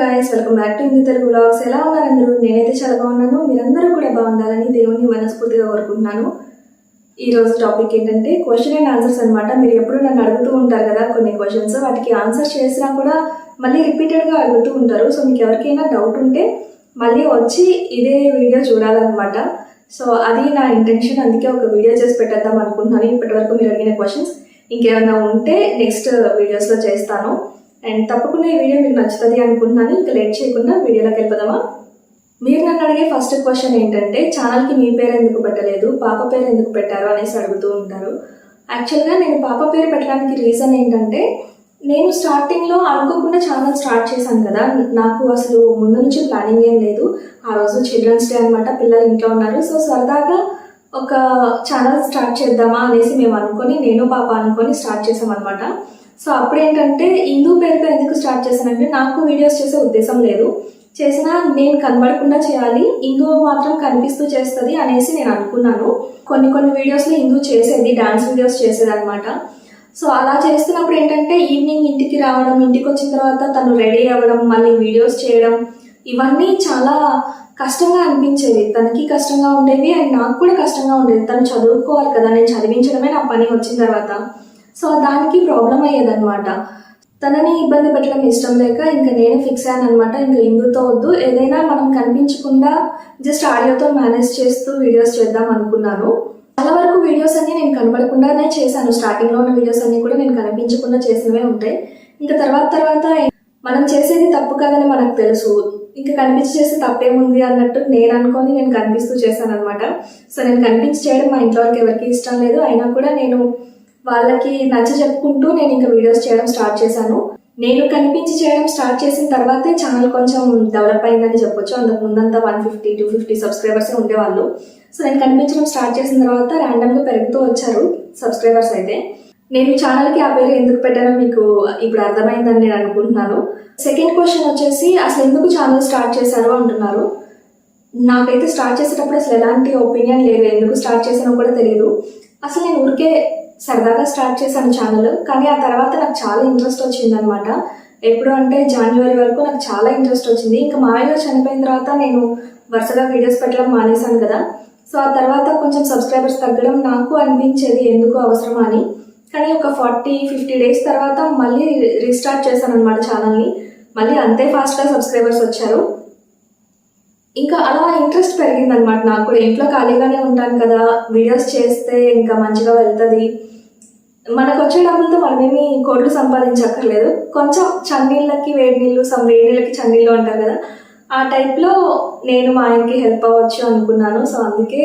Guys welcome back to Hindi Telugu blogs ఎలా ఉన్నారు అందరూ? నేనైతే చాలా బాగున్నాను. మీరందరూ కూడా బాగుండాలని దేవుని మనస్ఫూర్తిగా కోరుకుంటున్నాను. ఈరోజు టాపిక్ ఏంటంటే క్వశ్చన్ అండ్ ఆన్సర్స్ అనమాట మీరు ఎప్పుడు నన్ను అడుగుతూ ఉంటారు కదా కొన్ని క్వశ్చన్స్ వాటికి ఆన్సర్ చేసినా కూడా మళ్ళీ రిపీటెడ్గా అడుగుతూ ఉంటారు. సో మీకు ఎవరికైనా డౌట్ ఉంటే మళ్ళీ వచ్చి ఇదే వీడియో చూడాలన్నమాట. సో అది నా ఇంటెన్షన్ అందుకే ఒక వీడియో చేసి పెట్టేద్దాం అనుకుంటున్నాను. ఇప్పటివరకు మీరు అడిగిన క్వశ్చన్స్ ఇంకేమైనా ఉంటే నెక్స్ట్ వీడియోస్లో చేస్తాను. అండ్ తప్పకుండా ఈ వీడియో మీకు నచ్చుతుంది అనుకుంటున్నాను. ఇంకా లేట్ చేయకుండా వీడియోలోకి వెళ్ళిపోదామా? మీరు నన్ను అడిగే ఫస్ట్ క్వశ్చన్ ఏంటంటే ఛానల్కి మీ పేరు ఎందుకు పెట్టలేదు? పాప పేరు ఎందుకు పెట్టారు? అనేసి అడుగుతూ ఉంటారు. యాక్చువల్గా నేను పాప పేరు పెట్టడానికి రీజన్ ఏంటంటే నేను స్టార్టింగ్లో అనుకోకుండా ఛానల్ స్టార్ట్ చేశాను కదా. నాకు అసలు ముందు నుంచి ప్లానింగ్ ఏం లేదు. ఆ రోజు చిల్డ్రన్స్ డే అనమాట పిల్లలు ఇంట్లో ఉన్నారు. సో సరదాగా ఒక ఛానల్ స్టార్ట్ చేద్దామా అనేసి మేము అనుకొని నేను పాప అనుకొని స్టార్ట్ చేసాం అనమాట సో అప్పుడు ఏంటంటే హిందూ పేరుతో ఎందుకు స్టార్ట్ చేశానంటే నాకు వీడియోస్ చేసే ఉద్దేశం లేదు. చేసినా నేను కనబడకుండా చేయాలి హిందూ మాత్రం కనిపిస్తూ చేస్తుంది అనేసి నేను అనుకున్నాను. కొన్ని కొన్ని వీడియోస్లో హిందూ చేసేది డాన్స్ వీడియోస్ చేసేది అనమాట సో అలా చేస్తున్నప్పుడు ఏంటంటే ఈవినింగ్ ఇంటికి రావడం ఇంటికి వచ్చిన తర్వాత తను రెడీ అవ్వడం మళ్ళీ వీడియోస్ చేయడం ఇవన్నీ చాలా కష్టంగా అనిపించేది తనకి కష్టంగా ఉండేవి అండ్ నాకు కూడా కష్టంగా ఉండేది. తను చదువుకోవాలి కదా నేను చదివించడమే నా పని వచ్చిన తర్వాత. సో దానికి ప్రాబ్లం అయ్యేదన్నమాట. తనని ఇబ్బంది పెట్టడం ఇష్టం లేక ఇంకా నేను ఫిక్స్ అయ్యాను అనమాట ఇంకా ఇందుతో వద్దు ఏదైనా మనం కనిపించకుండా జస్ట్ ఆడియోతో మేనేజ్ చేస్తూ వీడియోస్ చేద్దాం అనుకున్నాను. చాలా వరకు వీడియోస్ అన్ని నేను కనబడకుండానే చేశాను. స్టార్టింగ్లో ఉన్న వీడియోస్ అన్ని కూడా నేను కనిపించకుండా చేసినవే ఉంటాయి. ఇంకా తర్వాత తర్వాత మనం చేసేది తప్పు కాదని మనకు తెలుసు. ఇంకా కనిపించి చేస్తే తప్పేముంది అన్నట్టు నేను అనుకొని నేను కనిపిస్తూ చేశాను అనమాట సో నేను కనిపించి చేయడం మా ఇంట్లో ఎవరికి ఇష్టం లేదు. అయినా కూడా నేను వాళ్ళకి నచ్చ చెప్పుకుంటూ నేను ఇంకా వీడియోస్ చేయడం స్టార్ట్ చేశాను. నేను కనిపించి చేయడం స్టార్ట్ చేసిన తర్వాతే ఛానల్ కొంచెం డెవలప్ అయిందని చెప్పొచ్చు. అందుకు ముందంతా one fifty two fifty subscribers ఉండేవాళ్ళు. సో నేను కనిపించడం స్టార్ట్ చేసిన తర్వాత ర్యాండమ్గా పెరుగుతూ వచ్చారు సబ్స్క్రైబర్స్ అయితే. నేను ఛానల్కి ఆ పేరు ఎందుకు పెట్టానో మీకు ఇప్పుడు అర్థమైందని నేను అనుకుంటున్నాను. సెకండ్ క్వశ్చన్ వచ్చేసి అసలు ఎందుకు ఛానల్ స్టార్ట్ చేశారు? అంటున్నారు. నాకైతే స్టార్ట్ చేసేటప్పుడు అసలు ఎలాంటి ఒపీనియన్ లేదు. ఎందుకు స్టార్ట్ చేశానో కూడా తెలియదు. అసలు నేను ఊరికే సరదాగా స్టార్ట్ చేశాను ఛానల్ కానీ ఆ తర్వాత నాకు చాలా ఇంట్రెస్ట్ వచ్చింది అనమాట ఎప్పుడు అంటే జనవరి వరకు నాకు చాలా ఇంట్రెస్ట్ వచ్చింది. ఇంకా మామయ్య చనిపోయిన తర్వాత నేను వరుసగా వీడియోస్ పెట్టడం మానేశాను కదా. సో ఆ తర్వాత కొంచెం సబ్స్క్రైబర్స్ తగ్గడం నాకు అనిపించేది ఎందుకు అవసరమా అని. కానీ ఒక ఫార్టీ ఫిఫ్టీ డేస్ తర్వాత మళ్ళీ రీస్టార్ట్ చేశాను అనమాట ఛానల్ని మళ్ళీ అంతే ఫాస్ట్గా సబ్స్క్రైబర్స్ వచ్చారు. ఇంకా అలా ఇంట్రెస్ట్ పెరిగింది అనమాట నాకు కూడా ఇంట్లో ఖాళీగానే ఉంటాను కదా. వీడియోస్ చేస్తే ఇంకా మంచిగా వెళ్తుంది. మనకు వచ్చే డబ్బులతో మనమేమి కోట్లు సంపాదించక్కర్లేదు. కొంచెం చన్నీళ్ళకి వేడి నీళ్ళు సమ్ వేడి నీళ్ళకి చన్నీళ్ళు అంటారు కదా. ఆ టైప్లో నేను మా ఆయనకి హెల్ప్ అవ్వచ్చు అనుకున్నాను. సో అందుకే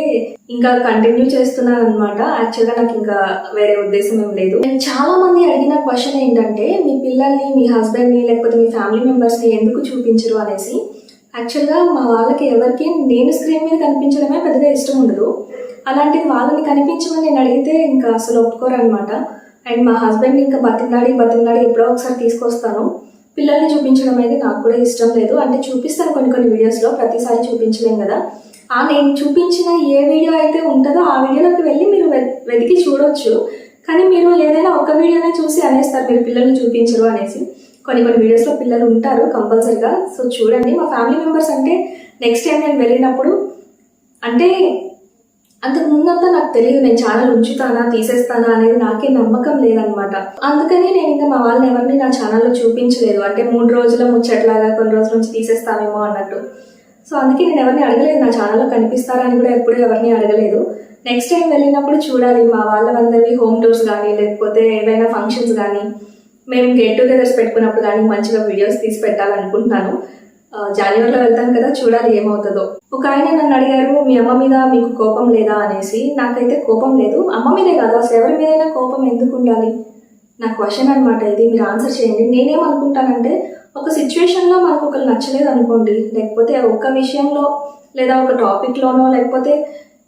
ఇంకా కంటిన్యూ చేస్తున్నాను అనమాట యాక్చువల్గా నాకు ఇంకా వేరే ఉద్దేశం ఏం లేదు. నేను చాలా మంది అడిగిన క్వశ్చన్ ఏంటంటే మీ పిల్లల్ని మీ హస్బెండ్ని లేకపోతే మీ ఫ్యామిలీ మెంబర్స్ని ఎందుకు చూపించరు అనేసి. యాక్చువల్గా మా వాళ్ళకి ఎవరికి నేను స్క్రీన్ మీద కనిపించడమే పెద్దగా ఇష్టం ఉండదు. అలాంటిది వాళ్ళని కనిపించమని నేను అడిగితే ఇంకా అసలు ఒప్పుకోరు అనమాట అండ్ మా హస్బెండ్ ఇంకా బతిమలాడి బతిమలాడి ఎప్పుడో ఒకసారి తీసుకొస్తాను. పిల్లల్ని చూపించడం అయితే నాకు కూడా ఇష్టం లేదు. అంటే చూపిస్తాను కొన్ని కొన్ని వీడియోస్లో ప్రతిసారి చూపించలేం కదా. ఆ నేను చూపించిన ఏ వీడియో అయితే ఉంటుందో ఆ వీడియోలోకి వెళ్ళి మీరు వె- వెతికి చూడొచ్చు. కానీ మీరు ఏదైనా ఒక వీడియోనే చూసి అనేస్తారు మీరు పిల్లల్ని చూపించరు అనేసి. కొన్ని కొన్ని వీడియోస్లో పిల్లలు ఉంటారు కంపల్సరిగా. సో చూడండి మా ఫ్యామిలీ మెంబర్స్ అంటే నెక్స్ట్ టైం నేను వెళ్ళినప్పుడు అంటే అంతకు ముందంతా నాకు తెలియదు నేను ఛానల్ ఉంచుతానా తీసేస్తానా అనేది నాకే నమ్మకం లేదనమాట. అందుకని నేను ఇంకా మా వాళ్ళని ఎవరిని నా ఛానల్లో చూపించలేదు. అంటే మూడు రోజుల ముచ్చట్లాగా కొన్ని రోజుల నుంచి తీసేస్తానేమో అన్నట్టు. సో అందుకే నేను ఎవరిని అడగలేదు నా ఛానల్లో కనిపిస్తారా అని కూడా ఎప్పుడూ ఎవరిని అడగలేదు. నెక్స్ట్ టైం వెళ్ళినప్పుడు చూడాలి మా వాళ్ళందరివి హోమ్ టూర్స్ కానీ లేకపోతే ఏవైనా ఫంక్షన్స్ కానీ మేము గెట్ టుగెదర్స్ పెట్టుకున్నప్పుడు కానీ మంచిగా వీడియోస్ తీసి పెట్టాలనుకుంటున్నాను. జనవరిలో వెళ్తాను కదా చూడాలి ఏమవుతుందో. ఒక ఆయన నన్ను అడిగారు మీ అమ్మ మీద మీకు కోపం లేదా? అనేసి. నాకైతే కోపం లేదు. అమ్మ మీదే కాదు అసలు ఎవరి మీదైనా కోపం ఎందుకు ఉండాలి? నా క్వశ్చన్ అనమాట ఇది మీరు ఆన్సర్ చేయండి. నేనేమనుకుంటానంటే ఒక సిచ్యువేషన్లో మనకు ఒకరు నచ్చలేదు అనుకోండి లేకపోతే ఒక విషయంలో లేదా ఒక టాపిక్లోనో లేకపోతే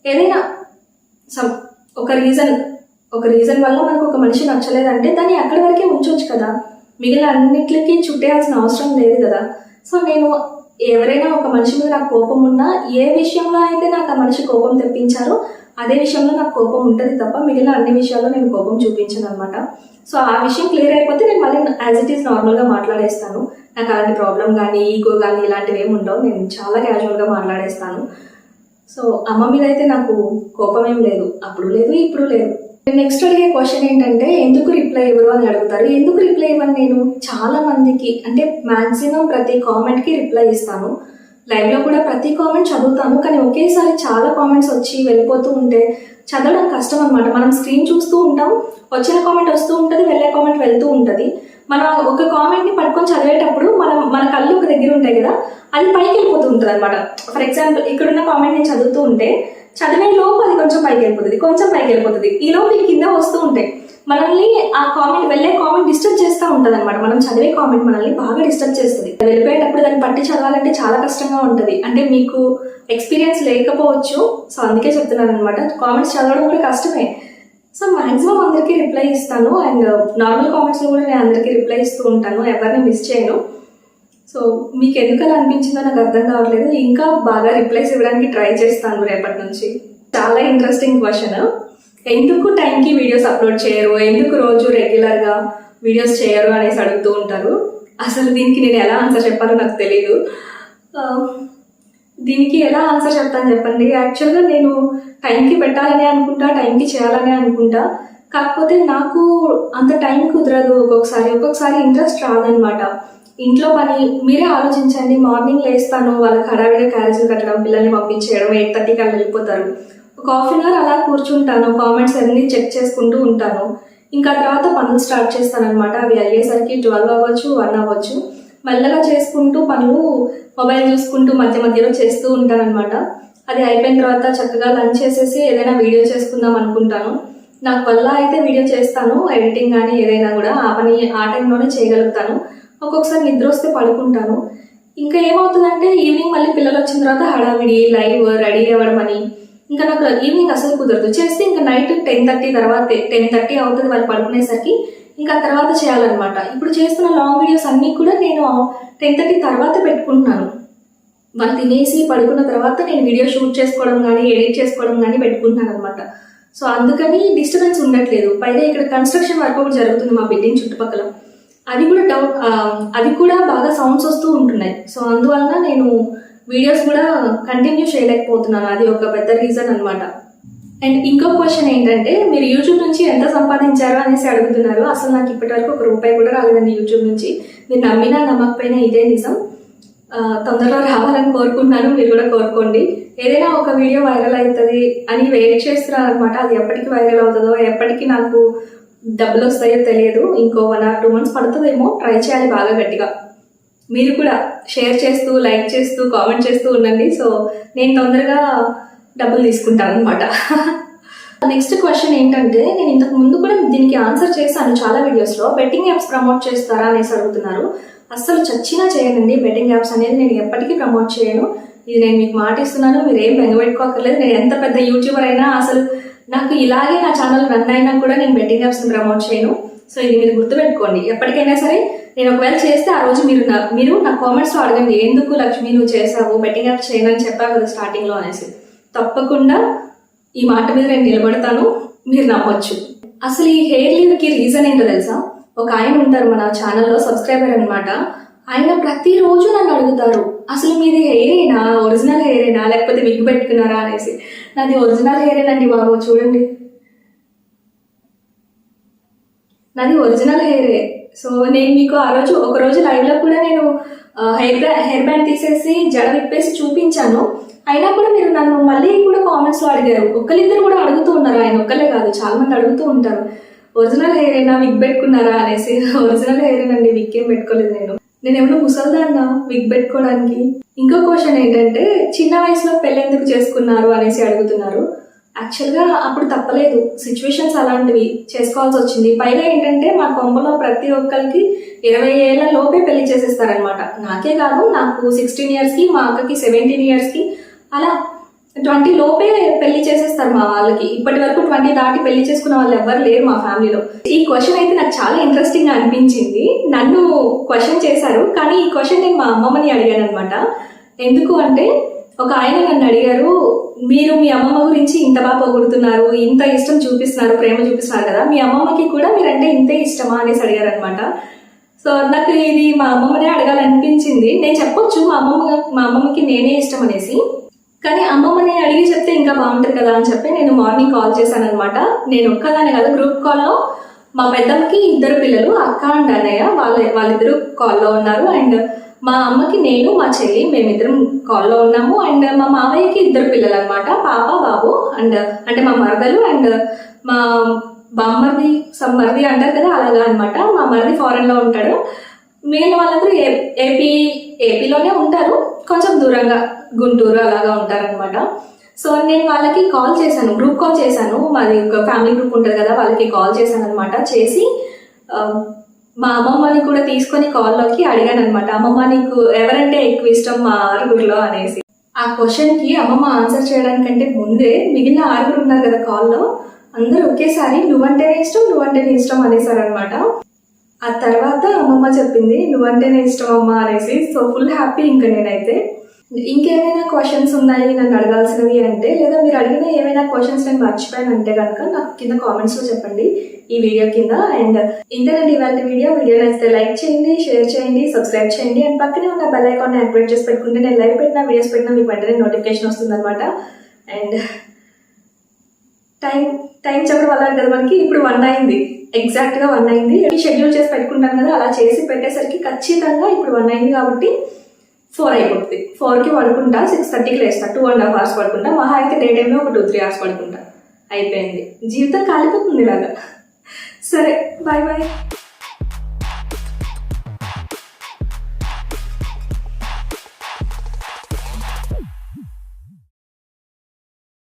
ఏదైనా సమ్ ఒక రీజన్ ఒక రీజన్ వల్ల మనకు ఒక మనిషి నచ్చలేదంటే దాన్ని అక్కడి వరకే ఉంచవచ్చు కదా. మిగిలిన అన్నిటికీ చుట్టేయాల్సిన అవసరం లేదు కదా. సో నేను ఎవరైనా ఒక మనిషి మీద నాకు కోపం ఉన్నా ఏ విషయంలో అయితే నాకు ఆ మనిషి కోపం తెప్పించారో అదే విషయంలో నాకు కోపం ఉంటుంది తప్ప మిగిలిన అన్ని విషయాల్లో నేను కోపం చూపించను అనమాట సో ఆ విషయం క్లియర్ అయిపోతే నేను మళ్ళీ యాజ్ ఇట్ ఈస్ నార్మల్గా మాట్లాడేస్తాను. నాకు అలాంటి ప్రాబ్లం కానీ ఈగో కానీ ఇలాంటివి ఏమి ఉండవు. నేను చాలా క్యాజువల్గా మాట్లాడేస్తాను. సో అమ్మ మీద అయితే నాకు కోపం ఏం లేదు. అప్పుడు లేదు ఇప్పుడు లేదు. నెక్స్ట్ అడిగే క్వశ్చన్ ఏంటంటే ఎందుకు రిప్లై ఇవ్వరు? అని అడుగుతారు. ఎందుకు రిప్లై ఇవ్వను నేను? చాలా మందికి అంటే మాక్సిమం ప్రతి కామెంట్కి రిప్లై ఇస్తాను. లైవ్లో కూడా ప్రతి కామెంట్ చదువుతాను కానీ ఒకేసారి చాలా కామెంట్స్ వచ్చి వెళ్ళిపోతూ ఉంటే చదవడం కష్టం అనమాట మనం స్క్రీన్ చూస్తూ ఉంటాం వచ్చిన కామెంట్ వస్తూ ఉంటుంది వెళ్ళే కామెంట్ వెళ్తూ ఉంటుంది. మనం ఒక కామెంట్ని పట్టుకొని చదివేటప్పుడు మనం మన కళ్ళు ఒక దగ్గర ఉంటాయి కదా అది పైకి వెళ్ళిపోతూ ఉంటుంది అనమాట ఫర్ ఎగ్జాంపుల్ ఇక్కడున్న కామెంట్ నేను చదువుతూ ఉంటే చదివే లోపు అది కొంచెం పైకి వెళ్ళిపోతుంది కొంచెం పైకి వెళ్ళిపోతుంది ఈ లోపు ఈ కింద వస్తూ ఉంటాయి మనల్ని ఆ కామెంట్ వెళ్ళే కామెంట్ డిస్టర్బ్ చేస్తూ ఉంటుంది అనమాట మనం చదివే కామెంట్ మనల్ని బాగా డిస్టర్బ్ చేస్తుంది. వెళ్ళిపోయేటప్పుడు దాన్ని పట్టి చదవాలంటే చాలా కష్టంగా ఉంటుంది. అంటే మీకు ఎక్స్పీరియన్స్ లేకపోవచ్చు. సో అందుకే చెప్తున్నాను అనమాట కామెంట్స్ చదవడం కూడా కష్టమే. సో మాక్సిమం అందరికీ రిప్లై ఇస్తాను. అండ్ నార్మల్ కామెంట్స్ కూడా నేను అందరికీ రిప్లై ఇస్తూ ఉంటాను. ఎవరిని మిస్ చేయను. సో మీకు ఎందుకు అలా అనిపించిందో నాకు అర్థం కావట్లేదు. ఇంకా బాగా రిప్లైస్ ఇవ్వడానికి ట్రై చేస్తాను రేపటి నుంచి. చాలా ఇంట్రెస్టింగ్ క్వశ్చన్ ఎందుకు టైంకి వీడియోస్ అప్లోడ్ చేయరు? ఎందుకు రోజు రెగ్యులర్గా వీడియోస్ చేయరు అనేసి అడుగుతూ ఉంటారు. అసలు దీనికి నేను ఎలా ఆన్సర్ చెప్పాలో నాకు తెలియదు దీనికి ఎలా ఆన్సర్ చెప్తాను చెప్పండి. యాక్చువల్గా నేను టైంకి పెట్టాలని అనుకుంటా టైంకి చేయాలని అనుకుంటా. కాకపోతే నాకు అంత టైం కుదరదు. ఒక్కొక్కసారి ఒక్కొక్కసారి ఇంట్రెస్ట్ రాదనమాట ఇంట్లో పని మీరే ఆలోచించండి. మార్నింగ్ లేస్తాను వాళ్ళకి హడావిడిగా క్యారేజీలు కట్టడం పిల్లల్ని పంపించేయడం ఎయిట్ థర్టీకి అలా వెళ్ళిపోతారు. ఒక హాఫ్ అన్ అవర్ అలా కూర్చుంటాను కామెంట్స్ అన్ని చెక్ చేసుకుంటూ ఉంటాను. ఇంకా తర్వాత పనులు స్టార్ట్ చేస్తాను అనమాట అవి అయ్యేసరికి ట్వెల్వ్ అవ్వచ్చు వన్ అవ్వచ్చు. మెల్లగా చేసుకుంటూ పనులు మొబైల్ చూసుకుంటూ మధ్య మధ్యలో చేస్తూ ఉంటాను అనమాట అది అయిపోయిన తర్వాత చక్కగా లంచ్ చేసేసి ఏదైనా వీడియో చేసుకుందాం అనుకుంటాను. నాకు వల్ల అయితే వీడియో చేస్తాను ఎడిటింగ్ కానీ ఏదైనా కూడా ఆ పని ఆ టైంలోనే చేయగలుగుతాను. ఒక్కొక్కసారి నిద్ర వస్తే పడుకుంటాను. ఇంకా ఏమవుతుందంటే ఈవినింగ్ మళ్ళీ పిల్లలు వచ్చిన తర్వాత హడావిడి లైవ్ రెడీ అవ్వడం అని ఇంకా నాకు ఈవినింగ్ అసలు కుదరదు. చేస్తే ఇంకా నైట్ టెన్ థర్టీ తర్వాత టెన్ థర్టీ అవుతుంది వాళ్ళు పడుకునేసరికి ఇంకా తర్వాత చేయాలన్నమాట. ఇప్పుడు చేస్తున్న లాంగ్ వీడియోస్ అన్నీ కూడా నేను టెన్ థర్టీ తర్వాత పెట్టుకుంటున్నాను. వాళ్ళు తినేసి పడుకున్న తర్వాత నేను వీడియో షూట్ చేసుకోవడం కానీ ఎడిట్ చేసుకోవడం కానీ పెట్టుకుంటున్నాను అనమాట సో అందుకని డిస్టర్బెన్స్ ఉండట్లేదు. పైగా ఇక్కడ కన్స్ట్రక్షన్ వర్క్ ఒకటి జరుగుతుంది మా బిల్డింగ్ చుట్టుపక్కల. అది కూడా డౌట్ అది కూడా బాగా సౌండ్స్ వస్తూ ఉంటున్నాయి. సో అందువలన నేను వీడియోస్ కూడా కంటిన్యూ చేయలేకపోతున్నాను. అది ఒక పెద్ద రీజన్ అనమాట అండ్ ఇంకో క్వశ్చన్ ఏంటంటే మీరు యూట్యూబ్ నుంచి ఎంత సంపాదించారో అనేసి అడుగుతున్నారు. అసలు నాకు ఇప్పటివరకు ఒక రూపాయి కూడా రాలేదండి యూట్యూబ్ నుంచి. మీరు నమ్మినా నమ్మకపోయినా ఇదే నిజం. తొందరలో రావాలని కోరుకుంటున్నాను. మీరు కూడా కోరుకోండి. ఏదైనా ఒక వీడియో వైరల్ అవుతుంది అని వెయిట్ చేస్తున్నారు అనమాట అది ఎప్పటికి వైరల్ అవుతుందో ఎప్పటికి నాకు డబ్బులు వస్తాయో తెలియదు. ఇంకో వన్ ఆర్ టూ మంత్స్ పడుతుందేమో. ట్రై చేయాలి బాగా గట్టిగా. మీరు కూడా షేర్ చేస్తూ లైక్ చేస్తూ కామెంట్ చేస్తూ ఉండండి. సో నేను తొందరగా డబ్బులు తీసుకుంటాను అనమాట నెక్స్ట్ క్వశ్చన్ ఏంటంటే నేను ఇంతకు ముందు కూడా దీనికి ఆన్సర్ చేశాను చాలా వీడియోస్లో బెట్టింగ్ యాప్స్ ప్రమోట్ చేస్తారా అనేసి అడుగుతున్నారు. అస్సలు చచ్చినా చేయనండి. బెట్టింగ్ యాప్స్ అనేది నేను ఎప్పటికీ ప్రమోట్ చేయను. ఇది నేను మీకు మాట ఇస్తున్నాను. మీరు ఏం బెంగపెట్టుకోకర్లేదు నేను ఎంత పెద్ద యూట్యూబర్ అయినా అసలు నాకు ఇలాగే నా ఛానల్ రన్ అయినా కూడా నేను బెట్టింగ్ యాప్స్ని ప్రమోట్ చేయను. సో ఇది మీరు గుర్తుపెట్టుకోండి. ఎప్పటికైనా సరే నేను ఒకవేళ చేస్తే ఆ రోజు మీరు నా మీరు నా కామెంట్స్లో అడగండి ఎందుకు లక్ష్మి నువ్వు చేసావు బెట్టింగ్ యాప్ చేయనని చెప్పావు కదా స్టార్టింగ్లో అనేసి. తప్పకుండా ఈ మాట మీద నేను నిలబడతాను. మీరు నమ్మొచ్చు. అసలు ఈ హెయిర్ లీవ్కి రీజన్ ఏంటో తెలుసా? ఒక ఆయన ఉంటారు మన ఛానల్లో సబ్స్క్రైబర్ అన్నమాట. ఆయన ప్రతిరోజు నన్ను అడుగుతారు అసలు మీది హెయిరేనా ఒరిజినల్ హెయిరేనా లేకపోతే విగ్ పెట్టుకున్నారా? అనేసి. నాది ఒరిజినల్ హెయిరేనండి బాబు చూడండి. నాది ఒరిజినల్ హెయిరే సో నేను మీకు ఆ రోజు ఒక రోజు లైవ్లో కూడా నేను హెయిర్ బ్యా హెయిర్ బ్యాండ్ తీసేసి జడ విప్పేసి చూపించాను. అయినా కూడా మీరు నన్ను మళ్ళీ కూడా కామెంట్స్లో అడిగారు. ఒక్కరిద్దరు కూడా అడుగుతూ ఉన్నారు. ఆయన ఒక్కలే కాదు చాలా మంది అడుగుతూ ఉంటారు. ఒరిజినల్ హెయిర్ అయినా విగ్ పెట్టుకున్నారా? అనేసి. ఒరిజినల్ హెయిర్ అండి విగ్ ఏం పెట్టుకోలేదు నేను. నేను ఏమైనా ముసల్దాన్నా విగ్ పెట్టుకోవడానికి ఇంకో క్వశ్చన్ ఏంటంటే చిన్న వయసులో పెళ్ళి ఎందుకు చేసుకున్నారు అనేసి అడుగుతున్నారు. యాక్చువల్గా అప్పుడు తప్పలేదు. సిచ్యువేషన్స్ అలాంటివి చేసుకోవాల్సి వచ్చింది. పైగా ఏంటంటే మా కొంపలో ప్రతి ఒక్కరికి ఇరవై ఏళ్ళ లోపే పెళ్ళి చేసేస్తారనమాట నాకే కాదు నాకు సిక్స్టీన్ ఇయర్స్కి మా అక్కకి సెవెంటీన్ ఇయర్స్కి అలా ట్వంటీ లోపే పెళ్ళి చేసేస్తారు మా వాళ్ళకి. ఇప్పటి వరకు ట్వంటీ దాటి పెళ్ళి చేసుకున్న వాళ్ళు ఎవరు లేరు మా ఫ్యామిలీలో. ఈ క్వశ్చన్ అయితే నాకు చాలా ఇంట్రెస్టింగ్గా అనిపించింది. నన్ను క్వశ్చన్ చేశారు కానీ ఈ క్వశ్చన్ నేను మా అమ్మమ్మని అడిగాను అనమాట ఎందుకు అంటే ఒక ఆయన నన్ను అడిగారు మీరు మీ అమ్మమ్మ గురించి ఇంత బాగా పొగుడుతున్నారు ఇంత ఇష్టం చూపిస్తున్నారు ప్రేమ చూపిస్తున్నారు కదా మీ అమ్మమ్మకి కూడా మీరంటే ఇంతే ఇష్టమా? అనేసి అడిగారు అనమాట సో నాకు ఇది మా అమ్మమ్మనే అడగాలనిపించింది. నేను చెప్పొచ్చు మా అమ్మమ్మ మా అమ్మమ్మకి నేనే ఇష్టం అనేసి. కానీ అమ్మమ్మని అడిగి చెప్తే ఇంకా బాగుంటుంది కదా అని చెప్పి నేను మార్నింగ్ కాల్ చేశాను అనమాట నేను ఒక్కదానే కదా గ్రూప్ కాల్లో మా పెద్దమ్మకి ఇద్దరు పిల్లలు అక్క అండ్ అన్నయ్య వాళ్ళ వాళ్ళిద్దరు కాల్లో ఉన్నారు. అండ్ మా అమ్మకి నేను మా చెల్లి మేమిద్దరం కాల్లో ఉన్నాము. అండ్ మా మావయ్యకి ఇద్దరు పిల్లలు అనమాట పాప బాబు అండ్ అంటే మా మరదలు అండ్ మా బామ్మర్ది సమ్మర్ది అంటారు కదా అలాగా అనమాట మా మరిది ఫారెన్లో ఉంటాడు. మిగిలిన వాళ్ళందరూ ఏ ఏపీ ఏపీలోనే ఉంటారు. కొంచెం దూరంగా గుంటూరు అలాగా ఉంటారనమాట సో నేను వాళ్ళకి కాల్ చేశాను గ్రూప్ కాల్ చేశాను. మాది ఒక ఫ్యామిలీ గ్రూప్ ఉంటుంది కదా వాళ్ళకి కాల్ చేశాను అనమాట చేసి మా అమ్మమ్మని కూడా తీసుకొని కాల్లోకి అడిగాను అనమాట అమ్మమ్మ నీకు ఎవరంటే ఎక్కువ ఇష్టం మా ఆరుగురిలో అనేసి. ఆ క్వశ్చన్కి అమ్మమ్మ ఆన్సర్ చేయడానికంటే ముందే మిగిలిన ఆరుగురు ఉన్నారు కదా కాల్లో అందరూ ఒకేసారి నువ్వంటేనే ఇష్టం నువ్వంటేనే ఇష్టం అనేసారనమాట ఆ తర్వాత అమ్మమ్మ చెప్పింది నువ్వంటేనే ఇష్టం అమ్మ అనేసి. సో ఫుల్ హ్యాపీ ఇంకా నేనైతే. ఇంకేమైనా క్వశ్చన్స్ ఉన్నాయి? నన్ను అడగాల్సినవి అంటే లేదా మీరు అడిగిన ఏమైనా క్వశ్చన్స్ నేను మర్చిపోయాను అంటే కనుక నాకు కింద కామెంట్స్లో చెప్పండి ఈ వీడియో కింద. అండ్ ఇంతేనండి ఇవాళ వీడియో వీడియో నచ్చితే లైక్ చేయండి షేర్ చేయండి సబ్స్క్రైబ్ చేయండి. అండ్ పక్కనే ఉన్న బెల్ ఐకాన్ యాక్టివేట్ చేసి పెట్టుకుంటే నేను లైవ్ పెట్టిన వీడియోస్ పెట్టినా మీకు వెంటనే నోటిఫికేషన్ వస్తుంది అనమాట అండ్ టైం టైం చెప్పడం వల్ల కదా మనకి ఇప్పుడు వన్ అయింది. ఎగ్జాక్ట్గా వన్ అయింది. షెడ్యూల్ చేసి పెట్టుకుంటాను కదా అలా చేసి పెట్టేసరికి ఖచ్చితంగా ఇప్పుడు వన్ అయింది కాబట్టి ఫోర్ అయిపోతుంది. ఫోర్కి పడుకుంటా సిక్స్ థర్టీకి లేస్తా టూ అండ్ హాఫ్ అవర్స్ పడుకుంటా మహా అయితే డే టైంలో ఒక టూ త్రీ అవర్స్ పడుకుంటా. అయిపోయింది. జీవితం కాలిపోతుంది ఇలాగా. సరే బాయ్ బాయ్.